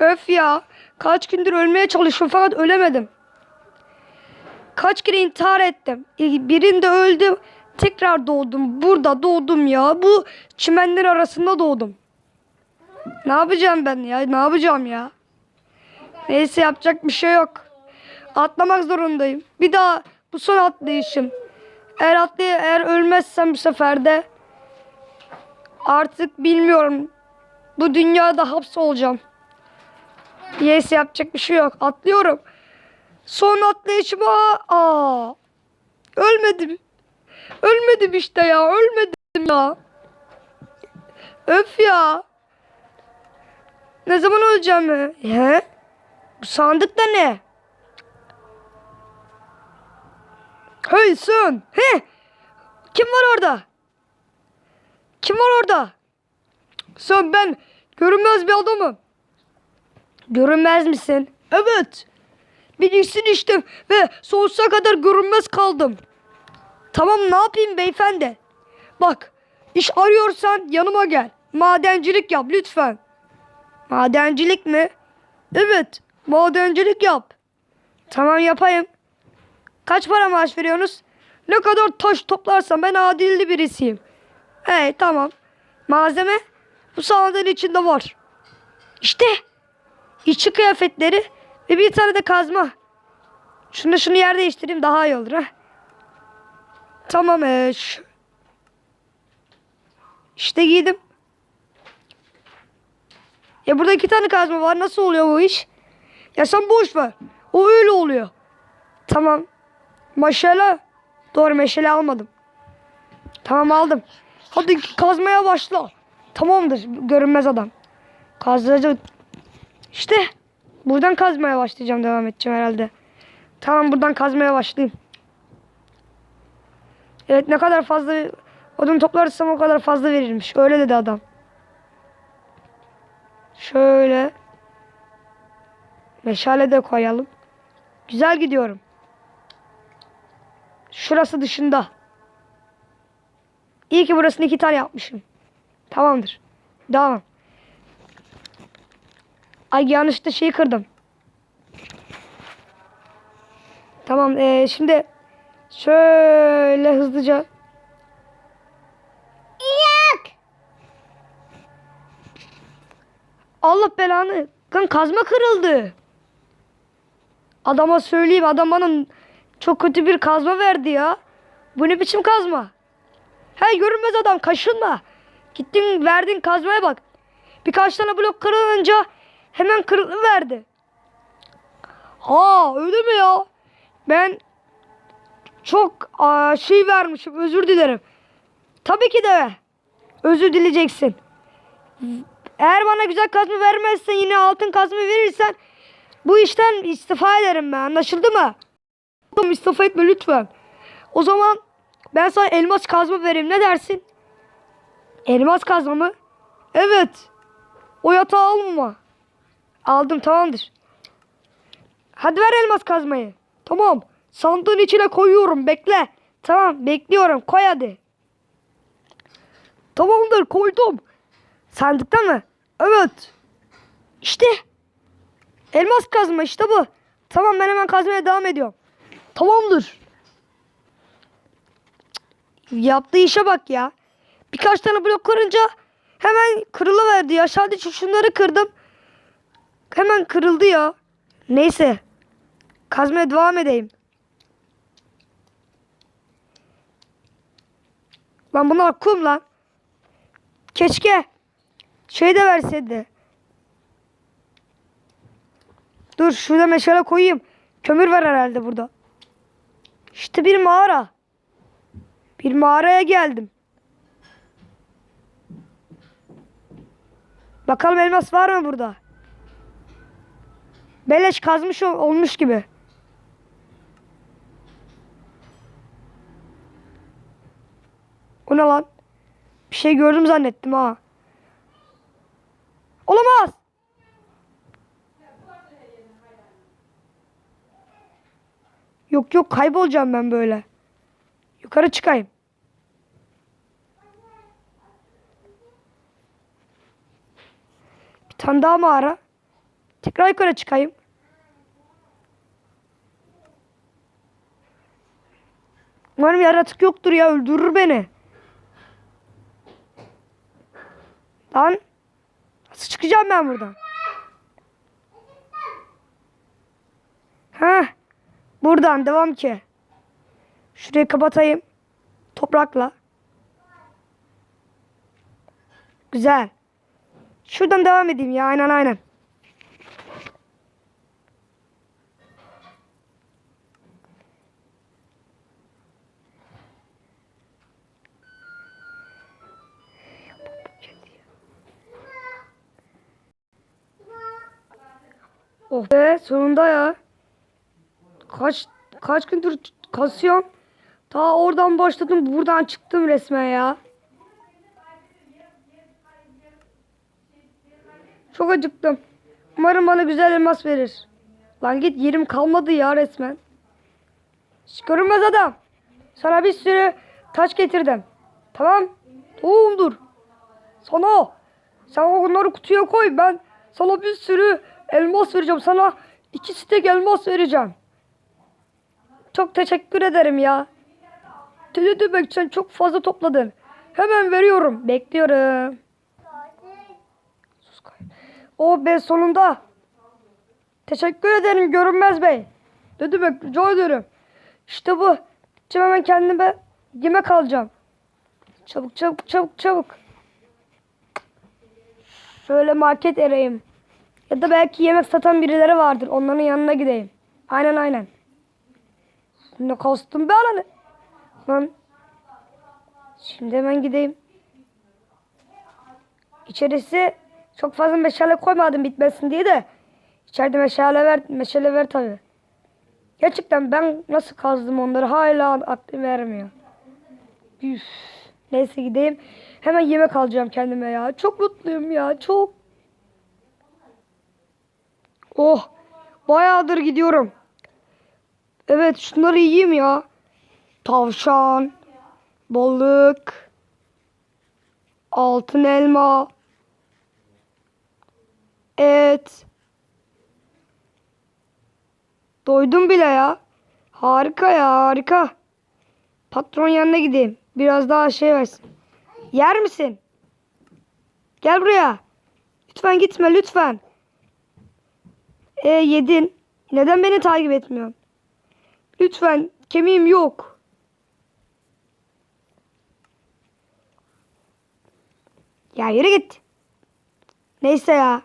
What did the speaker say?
Öf ya. Kaç gündür ölmeye çalışıyorum fakat ölemedim. Kaç kere intihar ettim. Birinde öldüm. Tekrar doğdum. Burada doğdum ya. Bu çimenler arasında doğdum. Ne yapacağım ben ya? Ne yapacağım ya? Neyse yapacak bir şey yok. Atlamak zorundayım. Bir daha bu son atlayışım. Eğer atlay eğer ölmezsem bu sefer de artık bilmiyorum. Bu dünyada hapsolacağım. Neyse yapacak bir şey yok. Atlıyorum. Son atlayışıma aa ölmedim. Ölmedim işte ya. Ölmedim ya. Öf ya. Ne zaman öleceğim? He? Bu sandık da ne? Hey sen. He? Kim var orada? Kim var orada? Sen ben görünmez bir adamım. Görünmez misin? Evet. İksir içtim ve sonsuza kadar görünmez kaldım. Tamam ne yapayım beyefendi? Bak iş arıyorsan yanıma gel. Madencilik yap lütfen. Madencilik mi? Evet madencilik yap. Tamam yapayım. Kaç para maaş veriyorsunuz? Ne kadar taş toplarsam ben adilli birisiyim. Hey tamam. Malzeme bu sandığın içinde var. İşte işçi kıyafetleri ve bir tane de kazma. Şunu şunu yer değiştireyim daha iyi olur ha. Tamam eş. İşte giydim. Ya burada iki tane kazma var. Nasıl oluyor bu iş? Ya sen boş ver. O öyle oluyor. Tamam. Meşale. Doğru meşale almadım. Tamam aldım. Hadi kazmaya başla. Tamamdır görünmez adam. Kazacak. İşte buradan kazmaya başlayacağım devam edeceğim herhalde. Tamam buradan kazmaya başlayayım. Evet ne kadar fazla odun toplarsam o kadar fazla verirmiş. Öyle dedi adam. Şöyle. Meşale de koyalım. Güzel gidiyorum. Şurası dışında. İyi ki burasını iki tane yapmışım. Tamamdır. Devam. Ay yanlışlıkla şeyi kırdım. Tamam ee, şimdi şöyle hızlıca. Yak! Allah belanı. Kan kazma kırıldı. Adama söyleyeyim adam bana çok kötü bir kazma verdi ya. Bu ne biçim kazma? Hey görünmez adam kaşınma. Gittin verdin kazmaya bak. Birkaç tane blok kırılınca hemen kırıklı verdi. Ha öyle mi ya? Ben çok şey vermişim özür dilerim. Tabii ki de özür dileyeceksin. Eğer bana güzel kazma vermezsen yine altın kazma verirsen bu işten istifa ederim ben anlaşıldı mı? Tamam istifa etme lütfen. O zaman ben sana elmas kazma vereyim ne dersin? Elmas kazma mı? Evet. O yatağı alma. Aldım tamamdır. Hadi ver elmas kazmayı. Tamam. Sandığın içine koyuyorum bekle. Tamam bekliyorum koy hadi. Tamamdır koydum. Sandıkta mı? Evet. İşte. Elmas kazma işte bu. Tamam ben hemen kazmaya devam ediyorum. Tamamdır. Yaptığı işe bak ya. Birkaç tane blok kırınca hemen kırılıverdi. Sadece şunları kırdım. Hemen kırıldı ya. Neyse. Kazmaya devam edeyim. Lan bunlar kum lan. Keşke şey de verseydi. Dur şurada meşale koyayım. Kömür var herhalde burada. İşte bir mağara. Bir mağaraya geldim. Bakalım elmas var mı burada? Beleş kazmış ol- olmuş gibi. O ne lan? Bir şey gördüm zannettim ha. Olamaz. Yok yok kaybolacağım ben böyle. Yukarı çıkayım. Bir tane daha mağara. Tekrar yukarı çıkayım. Umarım yaratık yoktur ya öldürür beni. Lan nasıl çıkacağım ben buradan? Ha, buradan devam ki. Şurayı kapatayım. Toprakla. Güzel. Şuradan devam edeyim ya aynen aynen. Oh be sonunda ya. Kaç kaç gündür kasıyorum. Ta oradan başladım buradan çıktım resmen ya. Çok acıktım. Umarım bana güzel elmas verir. Lan git yerim kalmadı ya resmen. Görünmez adam. Sana bir sürü taş getirdim. Tamam. Tohumdur. Sana. Sen onları kutuya koy. Ben sana bir sürü elmas vereceğim. Sana iki stek elmas vereceğim. Çok teşekkür ederim ya. Ne demek sen çok fazla topladın. Hemen veriyorum. Bekliyorum. O be sonunda. Teşekkür ederim Görünmez Bey. Ne demek rica ederim. İşte bu. Şimdi hemen kendime yemek alacağım. Çabuk çabuk çabuk çabuk. Şöyle market ereyim. Ya da belki yemek satan birileri vardır. Onların yanına gideyim. Aynen aynen. Ne kostüm be alanı. Lan. Şimdi hemen gideyim. İçerisi çok fazla meşale koymadım bitmesin diye de. İçeride meşale ver, meşale ver tabi. Gerçekten ben nasıl kazdım onları hala aklım vermiyor. Üf. Neyse gideyim. Hemen yemek alacağım kendime ya. Çok mutluyum ya. Çok. Oh. Bayağıdır gidiyorum. Evet şunları yiyeyim ya. Tavşan. Balık. Altın elma. Et. Doydum bile ya. Harika ya harika. Patron yanına gideyim. Biraz daha şey versin. Yer misin? Gel buraya. Lütfen gitme lütfen. E yedin. Neden beni takip etmiyorsun? Lütfen kemiğim yok. Ya yürü git. Neyse ya.